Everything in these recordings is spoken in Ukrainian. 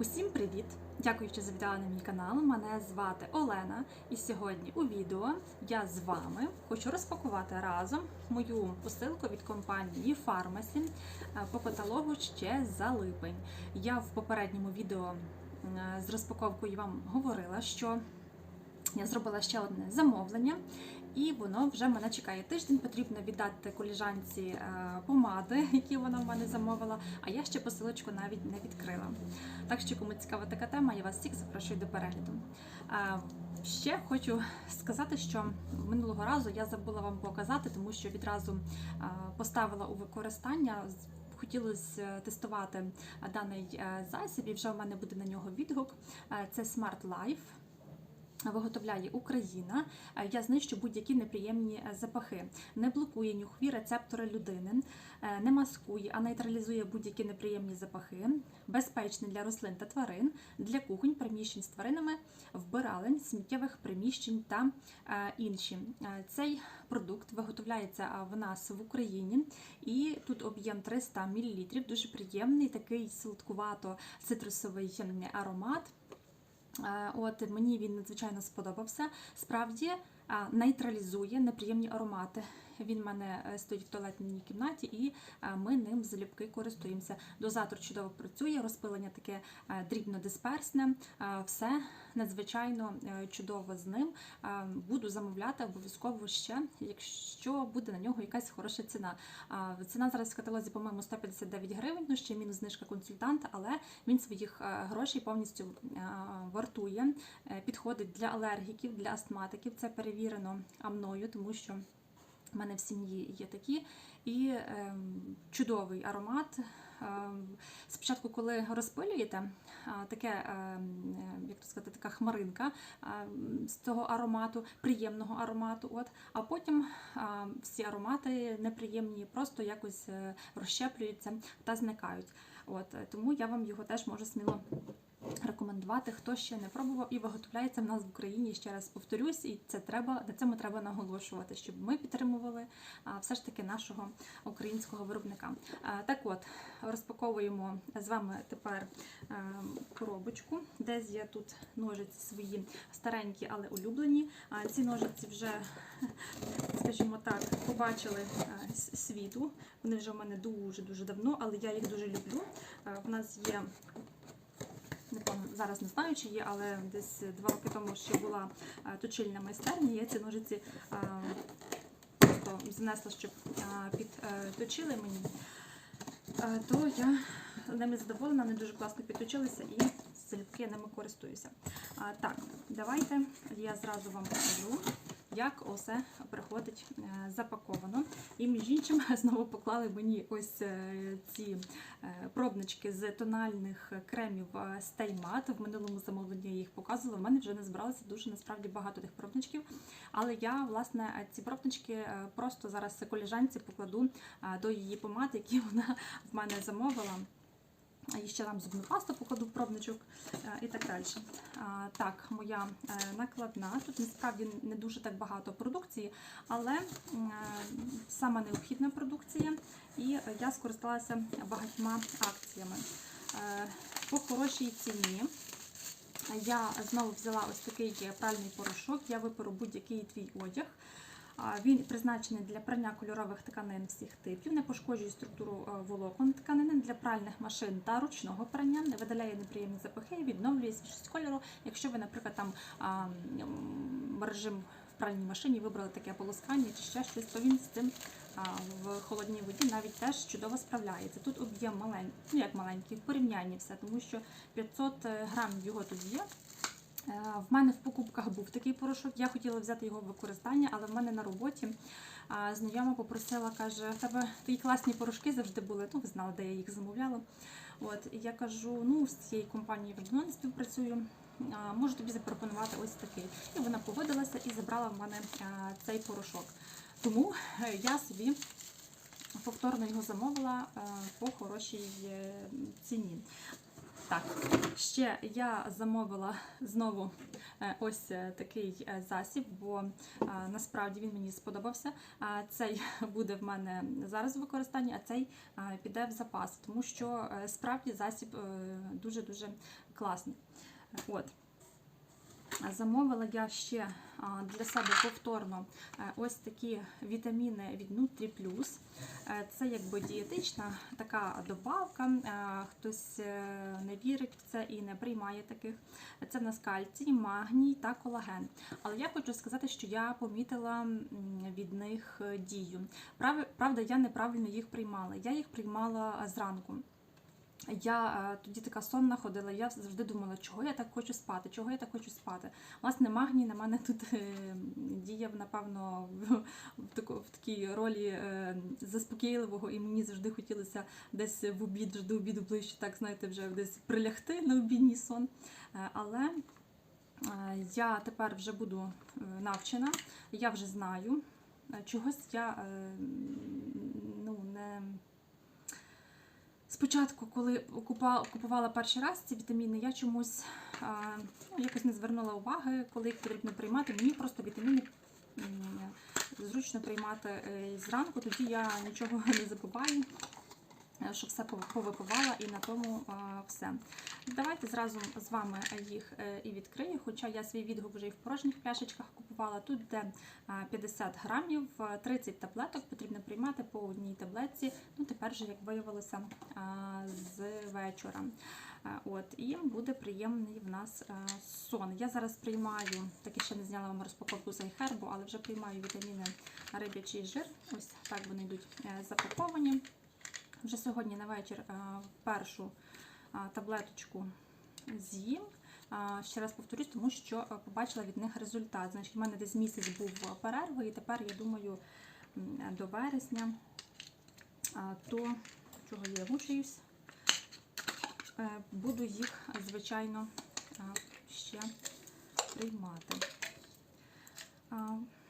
Усім привіт! Дякую, що завітали на мій канал. Мене звати Олена, і сьогодні у відео я з вами хочу розпакувати разом мою посилку від компанії Pharmacy е, по каталогу ще за липень. Я в попередньому відео е, з розпаковкою вам говорила, що я зробила ще одне замовлення, і воно вже мене чекає тиждень. Потрібно віддати коліжанці е, помади, які вона в мене замовила. А я ще посилочку навіть не відкрила. Так що, кому цікава така тема, я вас всіх запрошую до перегляду. Е, Ще хочу сказати, що минулого разу я забула вам показати, тому що відразу е, поставила у використання. Хотілося тестувати даний засіб, і вже в мене буде на нього відгук. Це Smart Life. Виготовляє Україна. Е, Я знищу будь-які неприємні е, запахи, не блокує нюхові рецептори людини, е, не маскує, а нейтралізує будь-які неприємні запахи, безпечний для рослин та тварин, для кухонь, приміщень з тваринами, вбиралень, сміттєвих приміщень та інші. Цей продукт виготовляється в нас в Україні, і тут об'єм 300 мл, дуже приємний, такий сладкувато-цитрусовий аромат. Е, От мені він надзвичайно сподобався. Справді нейтралізує неприємні аромати. Він в мене е, стоїть в туалетній кімнаті, і е, ми ним залюбки користуємося. Дозатор чудово працює, розпилення таке е, дрібнодисперсне. Все надзвичайно чудово з ним. Буду замовляти обов'язково ще, якщо буде на нього якась хороша ціна. Ціна зараз в каталозі, по-моєму, 159 гривень, ну ще мінус знижка консультанта, але він своїх грошей повністю вартує. Підходить для алергіків, для астматиків. Це перевірено мною, тому що в мене в сім'ї є такі. І ем, чудовий аромат. Ем, Спочатку, коли розпилюєте, таке, ем, як то сказати, така хмаринка з того аромату, приємного аромату. От, а потім всі аромати неприємні, просто якось е, розщеплюються та зникають. От, е, тому я вам його теж можу сміло рекомендувати, хто ще не пробував і виготовляється в нас в Україні. Ще раз повторюсь, і це треба на цьому треба наголошувати, щоб ми підтримували все ж таки нашого українського виробника. Так от розпаковуємо з вами тепер е, коробочку. Десь є тут ножиці свої старенькі, але улюблені. Ці ножиці вже, скажімо так, побачили е, світу. Вони вже в мене дуже дуже давно, але я їх дуже люблю. Е, В нас є зараз не знаю, чи є, але десь два роки тому ще була е, точильна майстерня. Я ці ножиці е, просто занесла, щоб е, підточили мені. То я ними задоволена, вони дуже класно підточилися і залюбки ними користуюся. Так, давайте я зразу вам покажу. Як усе приходить е, запаковано. І між іншим знову поклали мені ось е, ці е, пробнички з тональних кремів Matte. В минулому замовленні я їх показувала. В мене вже не збиралося дуже насправді багато тих пробничків. Але я, власне, ці пробнички просто зараз коліжанці покладу до її помад, які вона в мене замовила. І ще там зубну пасту покладу в пробничок е, і так далі. Так, моя е, накладна. Тут насправді не дуже так багато продукції, але е, саме необхідна продукція, і я скористалася багатьма акціями. По хорошій ціні. Я знову взяла ось такий пральний порошок, я виперу будь-який твій одяг. Він призначений для прання кольорових тканин всіх типів, не пошкоджує структуру е, волокон тканини для пральних машин та ручного прання, не видаляє неприємні запахи, відновлює свіжість кольору. Якщо ви, наприклад, там режим в пральній машині вибрали таке полоскання чи ще щось, то він з цим в холодній воді навіть теж чудово справляється. Тут об'єм маленький, ну як маленький, в порівнянні все, тому що 500 грамів його тут є. Е, В мене в покупках був такий порошок. Я хотіла взяти його в використання, але в мене на роботі знайома попросила, каже, в тебе такі класні порошки завжди були. Ну, ви знали, де я їх замовляла. От і я кажу, ну з цією компанією вже давно не співпрацюю. Можу тобі запропонувати ось такий. І вона погодилася і забрала в мене цей порошок. Тому е, я собі повторно його замовила е, по хорошій ціні. Так, ще я замовила знову е, ось е, такий е, засіб, бо насправді він мені сподобався. Цей буде в мене зараз в використанні, а цей піде в запас, тому що справді засіб дуже-дуже класний. От. Замовила я ще для себе повторно е, ось такі вітаміни від Nutri Е, Це якби дієтична така добавка. Е, Хтось не вірить в це і не приймає таких. Це в нас кальцій, магній та колаген. Але я хочу сказати, що я помітила від них дію. Правда, я неправильно їх приймала. Я їх приймала зранку. Я е, тоді така сонна ходила, я завжди думала, чого я так хочу спати, чого я так хочу спати. Власне, магній на мене тут е, діяв, напевно, в, таку, в такій ролі е, заспокійливого, і мені завжди хотілося десь в обід, до обіду ближче, так знаєте, вже десь прилягти на обідній сон. Але я тепер вже буду навчена, я вже знаю. Чогось я ну, не. Спочатку, коли купувала перший раз ці вітаміни, я чомусь ну, якось не звернула уваги, коли їх потрібно приймати. Мені просто вітаміни зручно приймати е, зранку, тоді я нічого не забуваю, що все пов- повипивала і на тому все. Давайте зразу з вами їх е, і відкрию, хоча я свій відгук вже і в порожніх пляшечках купувала. Тут де 50 грамів, е, 30 таблеток потрібно приймати по одній таблетці. Ну, тепер же, як виявилося, з вечора. От, і буде приємний в нас сон. Я зараз приймаю, так ще не зняла вам розпаковку з айхербу, але вже приймаю вітаміни риб'ячий жир. Ось так вони йдуть е, запаковані. Вже сьогодні на вечір першу таблеточку з'їм. Ще раз повторюсь, тому що побачила від них результат. Значить, в мене десь місяць був перерви, і тепер я думаю до вересня, то чого я мучаюсь, е, буду їх, звичайно, ще приймати.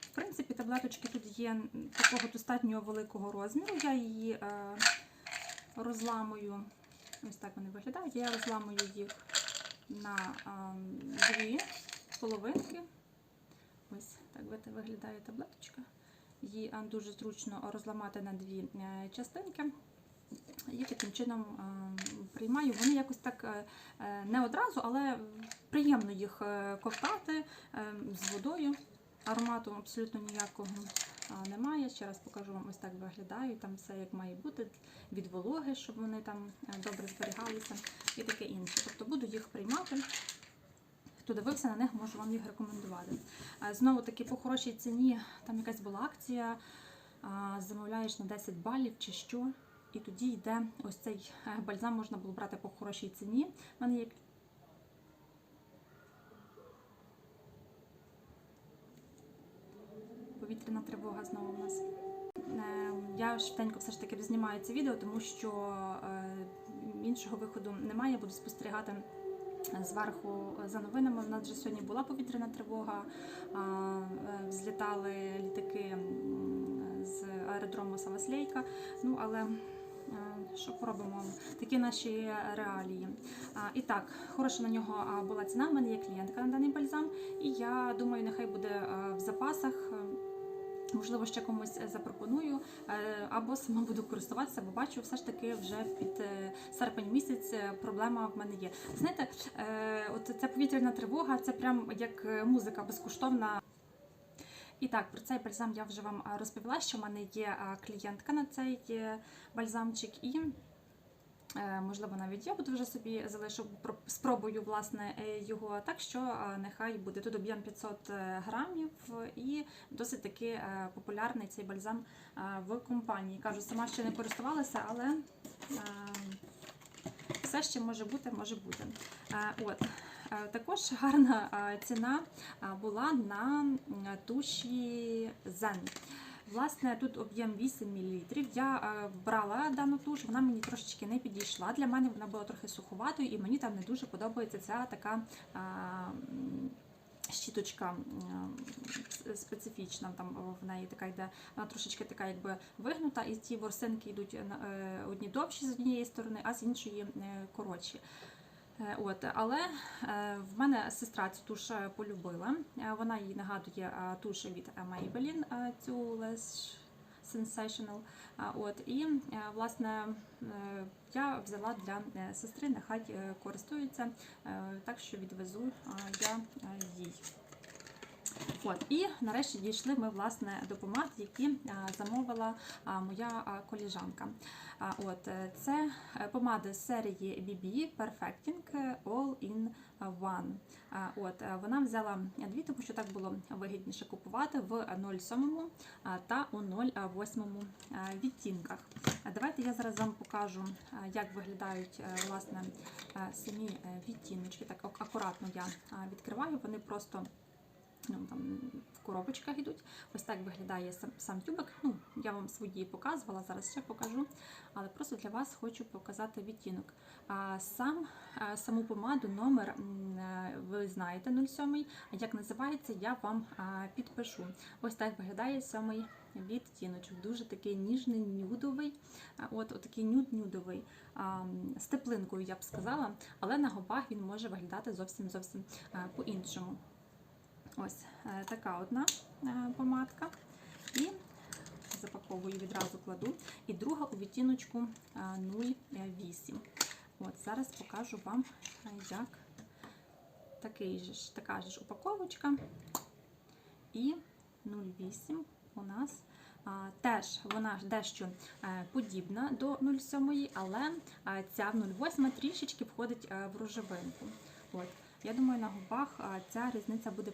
В принципі, таблеточки тут є такого достатньо великого розміру. Я її е, розламую. Ось так вони виглядають. Я розламую їх на дві половинки. Ось так виглядає таблеточка. Її дуже зручно розламати на дві е, частинки. І таким чином приймаю. Вони якось так е, е, не одразу, але приємно їх ковтати з водою. Аромату абсолютно ніякого немає. Ще раз покажу вам ось так виглядають. Там все як має бути від вологи, щоб вони там е, добре зберігалися і таке інше. Тобто буду їх приймати. Хто дивився на них, можу вам їх рекомендувати. Е, Знову таки по хорошій ціні, там якась була акція, замовляєш на 10 балів чи що. І тоді йде ось цей е, бальзам можна було брати по хорошій ціні. У мене є повітряна тривога знову в нас. Е, Я швиденько все ж таки знімаю це відео, тому що е, іншого виходу немає. Буду спостерігати зверху за новинами. У нас вже сьогодні була повітряна тривога, е, взлітали літаки з аеродрому Саваслейка. Ну але е, що поробимо? Такі наші реалії. І так, хороша на нього була ціна. У мене є клієнтка на даний бальзам, і я думаю, нехай буде е, в запасах. Можливо, ще комусь е, запропоную, е, або сама буду користуватися, бо бачу, все ж таки вже під е, серпень місяць проблема в мене є. Знаєте, от ця повітряна тривога, це прям як музика безкоштовна. І так, про цей бальзам я вже вам розповіла, що в мене є клієнтка на цей бальзамчик, і можливо навіть я буду вже собі залишу, спробую власне е, його. Так що нехай буде тут об'єм 500 грамів і досить таки е, популярний цей бальзам е, в компанії. Кажу, сама ще не користувалася, але е, все ще може бути, може бути. Е, От. Е, Також гарна е, ціна е, була на туші Zen. Власне, тут об'єм 8 мл. Я е, брала дану туш, вона мені трошечки не підійшла. Для мене вона була трохи суховатою, і мені там не дуже подобається ця така. Щіточка специфічна, там в неї така йде, вона трошечки така якби вигнута, і ті ворсинки йдуть е, одні довші з однієї сторони, а з іншої е, коротші. Е, От, але е, в мене сестра цю туш е, полюбила. Вона їй нагадує туш від Maybelline, цю Lash Sensational. От, і власне я взяла для сестри, нехай користується, так що відвезу я їй. От, і нарешті дійшли ми власне до помад, які замовила моя коліжанка. От, е, це е, помади з серії BB Perfecting All in One. От, е, вона взяла дві, тому що так було вигідніше купувати в 0,7 та у 0,8 відтінках. Давайте я зараз вам покажу, як виглядають е, власне е, самі е, відтіночки. Так акуратно я відкриваю, вони просто ну, там, в коробочках йдуть. Ось так виглядає сам, сам тюбик. Ну, я вам свої показувала, зараз ще покажу. Але просто для вас хочу показати відтінок. А, сам, а, саму помаду, номер е, ви знаєте 07, а як називається, я вам а, підпишу. Ось так виглядає сьомий відтіночок. Дуже такий ніжний, нюдовий. От, от такий нюд-нюдовий. З теплинкою, я б сказала, але на губах він може виглядати зовсім зовсім по-іншому. Ось е, така одна е, помадка. І запаковую відразу кладу. І друга у відтіночку е, 0,8. От, зараз покажу вам, е, як такий же, така ж упаковочка. І 0,8 у нас теж вона дещо е, подібна до 0,7, але е, ця 0,8 трішечки входить е, в рожевинку. От. Я думаю, на губах ця різниця буде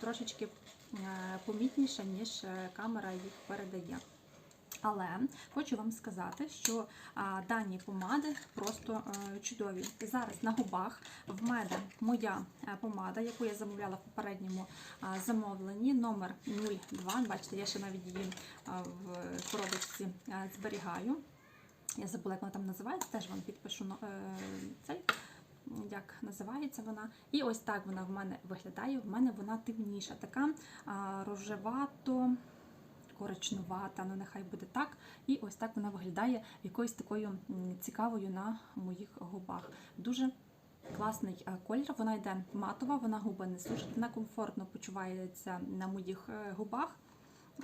трошечки е, помітніша, ніж е, камера їх передає. Але хочу вам сказати, що а, дані помади просто е, чудові. Зараз на губах в мене моя помада, яку я замовляла в попередньому а, замовленні, номер 02. Бачите, я ще навіть її а, в коробочці зберігаю. Я забула, як вона там називається, теж вам підпишу е, цей як називається вона. І ось так вона в мене виглядає. В мене вона темніша, така рожевато. Коричнувата, ну нехай буде так. І ось так вона виглядає якоюсь такою цікавою на моїх губах. Дуже класний е, колір. Вона йде матова, вона губи не сушить, вона комфортно почувається на моїх е, губах.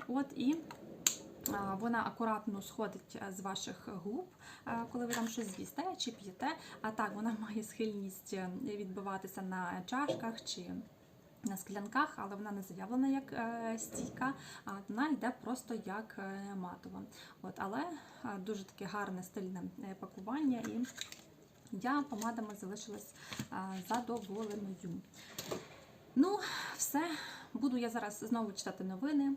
От і Вона акуратно сходить е, з ваших губ, е, коли ви там щось з'їсте чи п'єте. А так вона має схильність е, відбиватися на чашках чи на склянках, але вона не заявлена як стійка, а вона йде просто як матова. От, але дуже таке гарне стильне пакування, і я помадами залишилась задоволеною. Ну, все. Буду я зараз знову читати новини.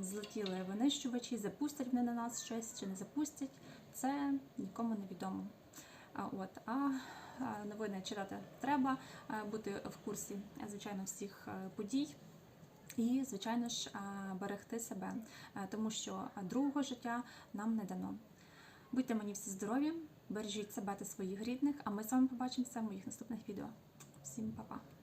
Злетіли винищувачі, запустять вони на нас щось чи не запустять. Це нікому не відомо. От, а новини читати треба, бути в курсі, звичайно, всіх е, подій. І, звичайно ж, берегти себе, е, тому що другого життя нам не дано. Будьте мені всі здорові, бережіть себе та своїх рідних, а ми з вами побачимося в моїх наступних відео. Всім па-па!